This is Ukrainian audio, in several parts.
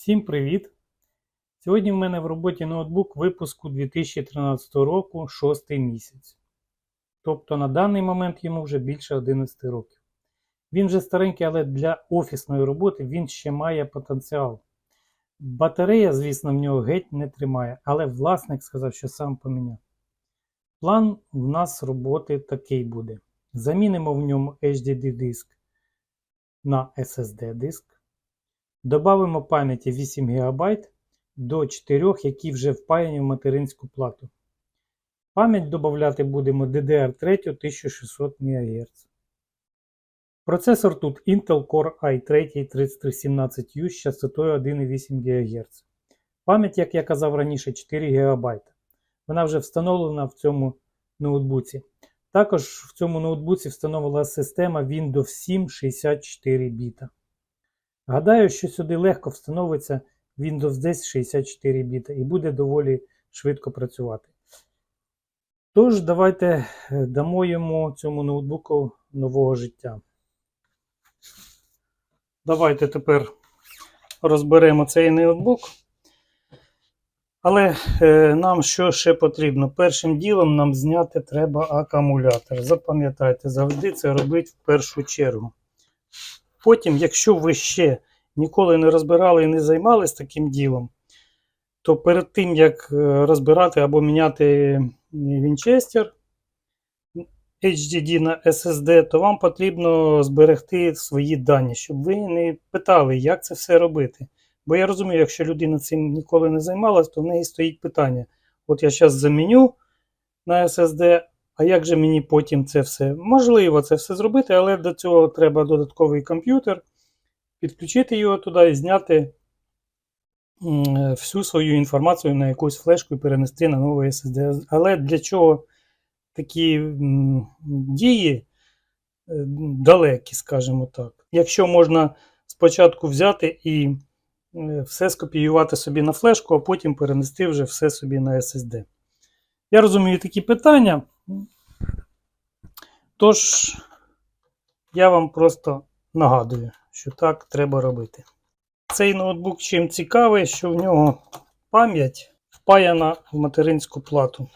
Всім привіт! Сьогодні в мене в роботі ноутбук випуску 2013 року 6 місяць. Тобто на даний момент йому вже більше 11 років. Він вже старенький, але для офісної роботи він ще має потенціал. Батарея, звісно, в нього геть не тримає, але власник сказав, що сам поміняв. План в нас роботи такий буде. Замінимо в ньому HDD диск на SSD диск. Добавимо пам'яті 8 ГБ до 4, які вже впаяні в материнську плату. Пам'ять додати будемо DDR3 1600 МГц. Процесор тут Intel Core i3 3317U з частотою 1,8 ГГц. Пам'ять, як я казав раніше, 4 ГБ. Вона вже встановлена в цьому ноутбуці. Також в цьому ноутбуці встановлена система Windows 7 64 біта. Гадаю, що сюди легко встановиться Windows 10 64 біта і буде доволі швидко працювати. Тож, давайте е, дамо йому цьому ноутбуку нового життя. Давайте тепер розберемо цей ноутбук. Але е, нам що ще потрібно? Першим ділом нам зняти треба акумулятор. Запам'ятайте, завжди це робить в першу чергу. Потім, якщо ви ще ніколи не розбирали і не займалися таким ділом, то перед тим, як е, розбирати або міняти Вінчестер HDD на SSD, то вам потрібно зберегти свої дані, щоб ви не питали, як це все робити. Бо я розумію, якщо людина цим ніколи не займалась, то в неї стоїть питання: от я зараз заміню на SSD, а як же мені потім це все? Можливо, це все зробити, але до цього треба додатковий комп'ютер, підключити його туди і зняти всю свою інформацію на якусь флешку і перенести на новий SSD. Але для чого такі дії е, далекі, скажімо так. Якщо можна спочатку взяти і е, все скопіювати собі на флешку, а потім перенести вже все собі на SSD. Я розумію такі питання. Тож, я вам просто нагадую, що так треба робити. Цей ноутбук чим цікавий, що в нього пам'ять впаяна в материнську плату.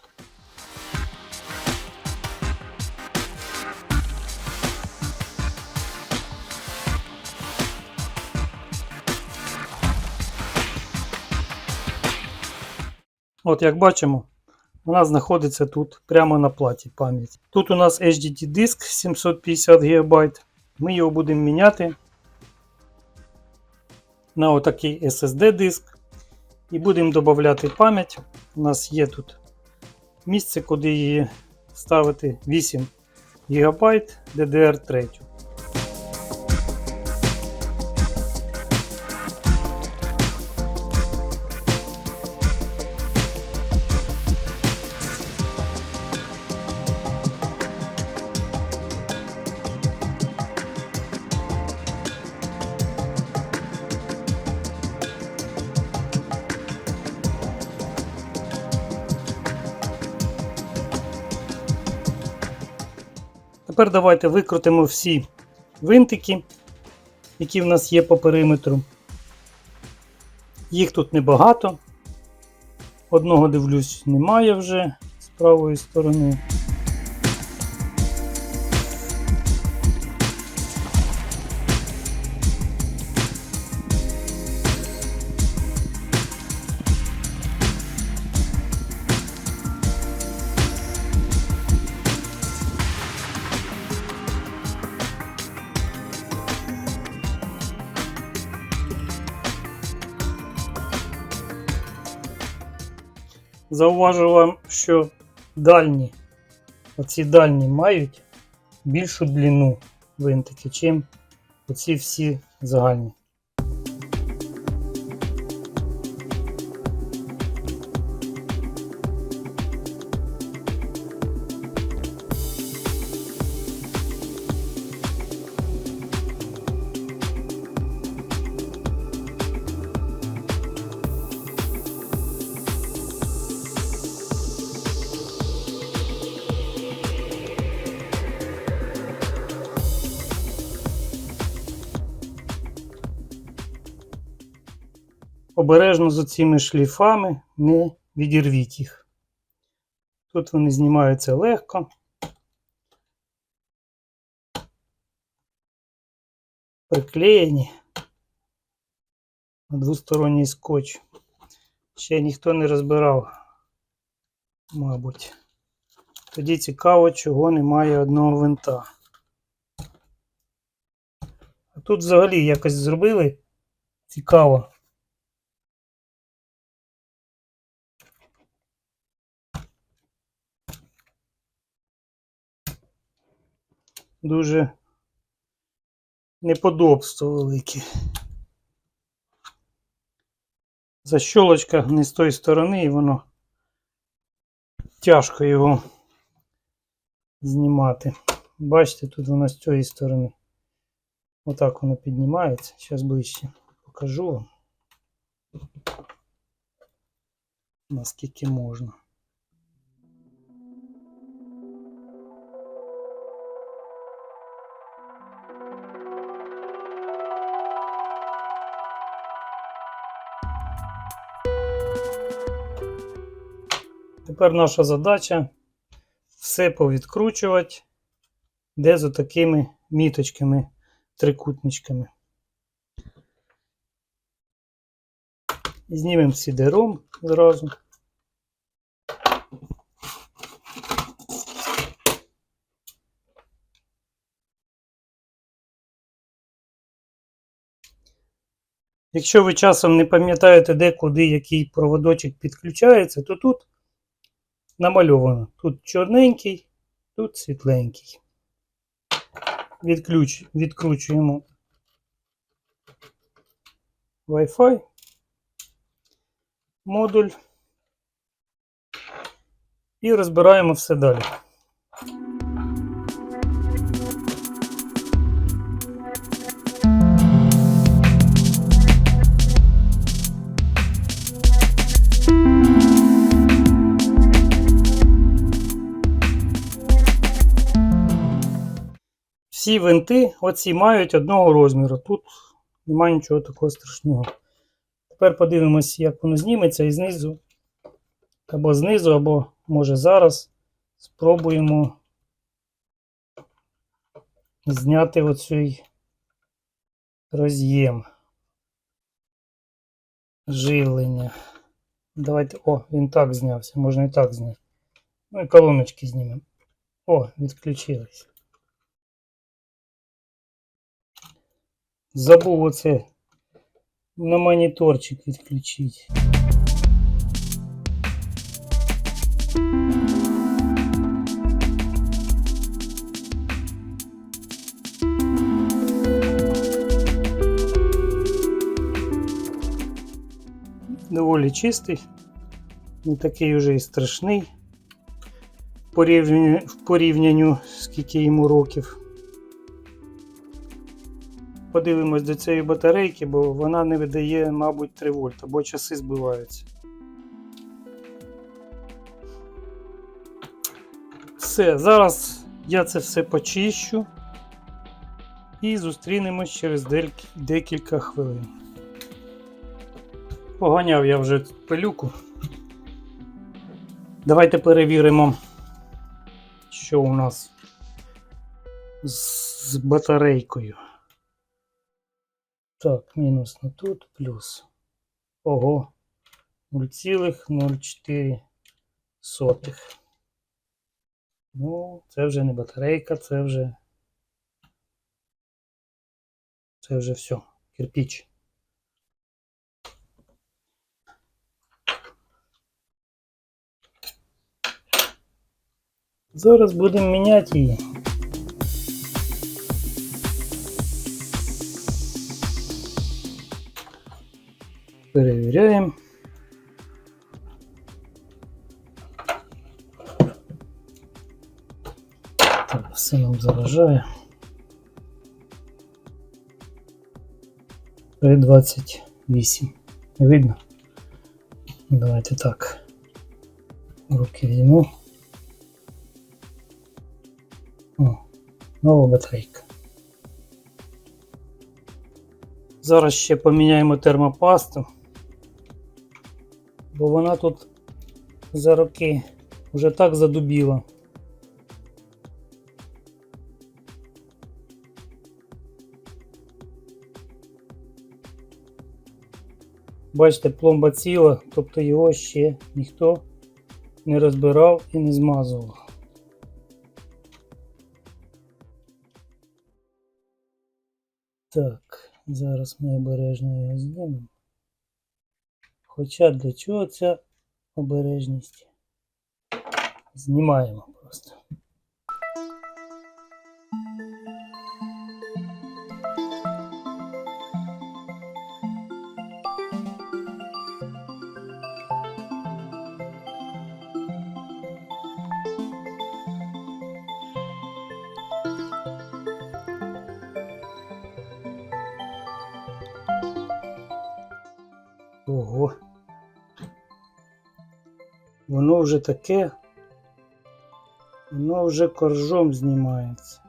От як бачимо, вона знаходиться тут прямо на платі пам'ять. Тут у нас HDD диск 750 ГБ. Ми його будемо міняти на отакий SSD диск. І будемо додати пам'ять. У нас є тут місце, куди її ставити 8 ГБ DDR3. Тепер давайте викрутимо всі винтики, які в нас є по периметру. Їх тут небагато. Одного дивлюсь, немає вже з правої сторони. Зауважу вам, що дальні, оці дальні мають більшу длину винтики, чим оці всі загальні. Обережно з цими шліфами не відірвіть їх. Тут вони знімаються легко. Приклеєні на двосторонній скотч. Ще ніхто не розбирав, мабуть. Тоді цікаво, чого немає одного винта. А тут взагалі якось зробили цікаво. Дуже неподобство велике. Защолочка не з тої сторони, і воно тяжко його знімати. Бачите, тут воно з цієї сторони. Отак воно піднімається. Зараз ближче покажу вам. Наскільки можна. Тепер наша задача все повідкручувати, де з такими міточками, трикутничками. Знімемо сідером зразу. Якщо ви часом не пам'ятаєте, де куди який проводочок підключається, то тут намальовано. Тут чорненький, тут світленький. Відключ, відкручуємо Wi-Fi, модуль і розбираємо все далі. Всі винти оці мають одного розміру. Тут немає нічого такого страшного. Тепер подивимось, як воно зніметься і знизу, або знизу, або може зараз спробуємо зняти оцей роз'єм живлення. Давайте, о, він так знявся, можна і так зняти. Ну і колоночки знімемо. О, відключились. Забув оце на моніторчик відключити. Доволі чистий, не такий уже і страшний в порівнянню, в порівнянню скільки йому років подивимось до цієї батарейки, бо вона не видає, мабуть, 3 вольта, бо часи збиваються. Все, зараз я це все почищу і зустрінемось через декілька хвилин. Поганяв я вже пилюку. Давайте перевіримо, що у нас з батарейкою. Так, мінус на тут, плюс. Ого. 0,04. Ну, це вже не батарейка, це вже. Це вже все. Кирпіч. Зараз будемо міняти її. Перевіряємо. Так, все нам заважає. При 28. Не видно? Давайте так. Руки візьму. О, нова батарейка. Зараз ще поміняємо термопасту. Бо вона тут за роки вже так задубіла. Бачите, пломба ціла, тобто його ще ніхто не розбирав і не змазував. Так, зараз ми обережно його знімемо. Хоча для чого ця обережність? Знімаємо просто. Ого. Воно вже таке. Воно вже коржом знімається.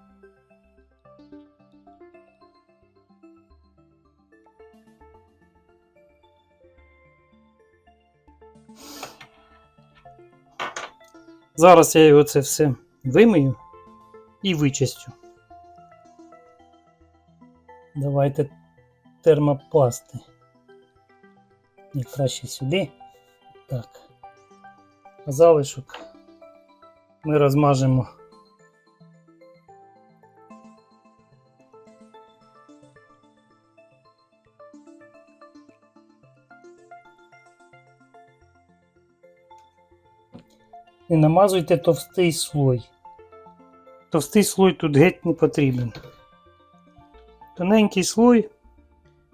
Зараз я його це все вимию і вичистю. Давайте термопасти. І краще сюди. Так. Залишок ми розмажемо. Не намазуйте товстий слой. Товстий слой тут геть не потрібен. Тоненький слой,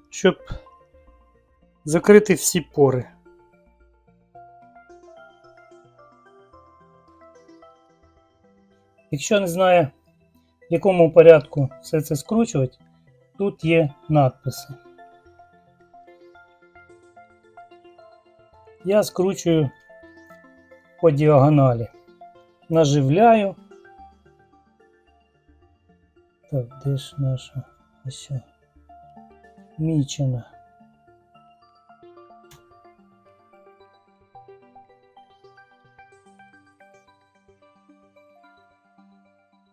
щоб закрити всі пори. Якщо не знаю, в якому порядку все це скручувати, тут є надписи. Я скручую по діагоналі. Наживляю. Так, де ж наша ось мічена?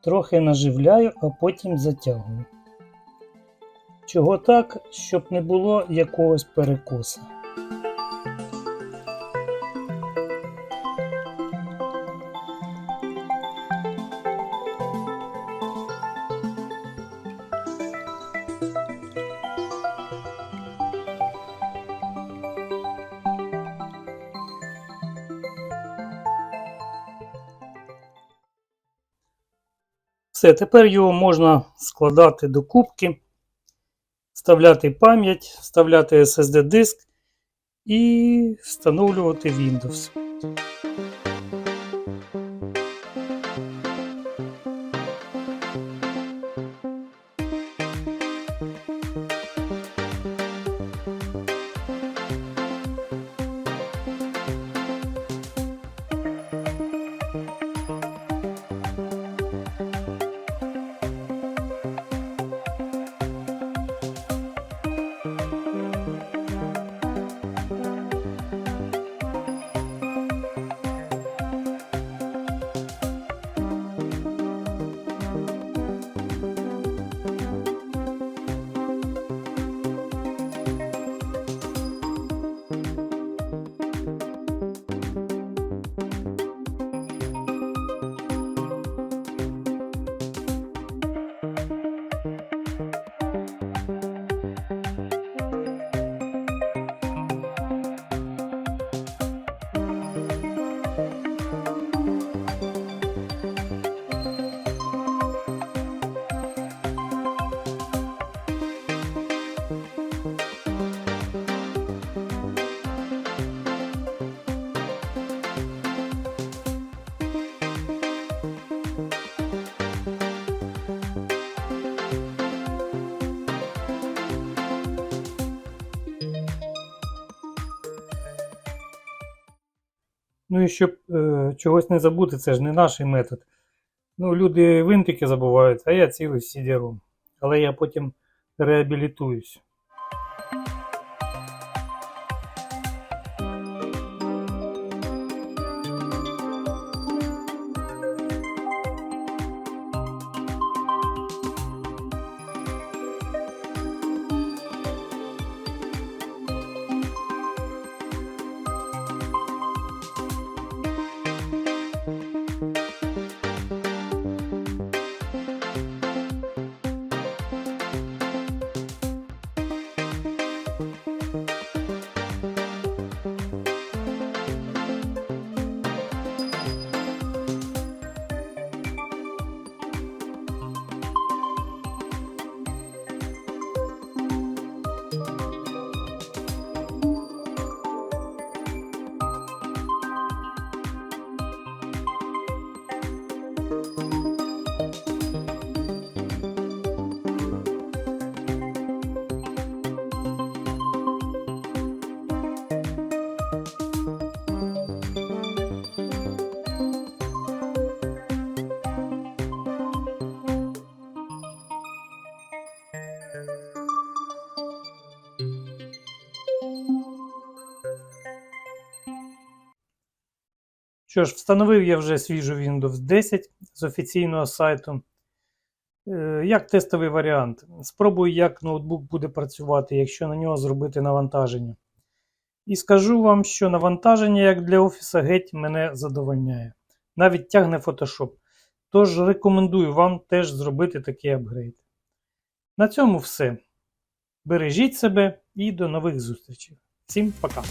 Трохи наживляю, а потім затягую. Чого так, щоб не було якогось перекоса. Все, тепер його можна складати до кубки, вставляти пам'ять, вставляти SSD диск і встановлювати Windows. Ну і щоб е, чогось не забути, це ж не наш метод. Ну, люди винтики забувають, а я цілий сідіром. Але я потім реабілітуюсь. Що ж, встановив я вже свіжу Windows 10 з офіційного сайту. Е, Як тестовий варіант. Спробую, як ноутбук буде працювати, якщо на нього зробити навантаження. І скажу вам, що навантаження, як для офіса, геть мене задовольняє. Навіть тягне Photoshop. Тож рекомендую вам теж зробити такий апгрейд. На цьому все. Бережіть себе і до нових зустрічей. Всім пока!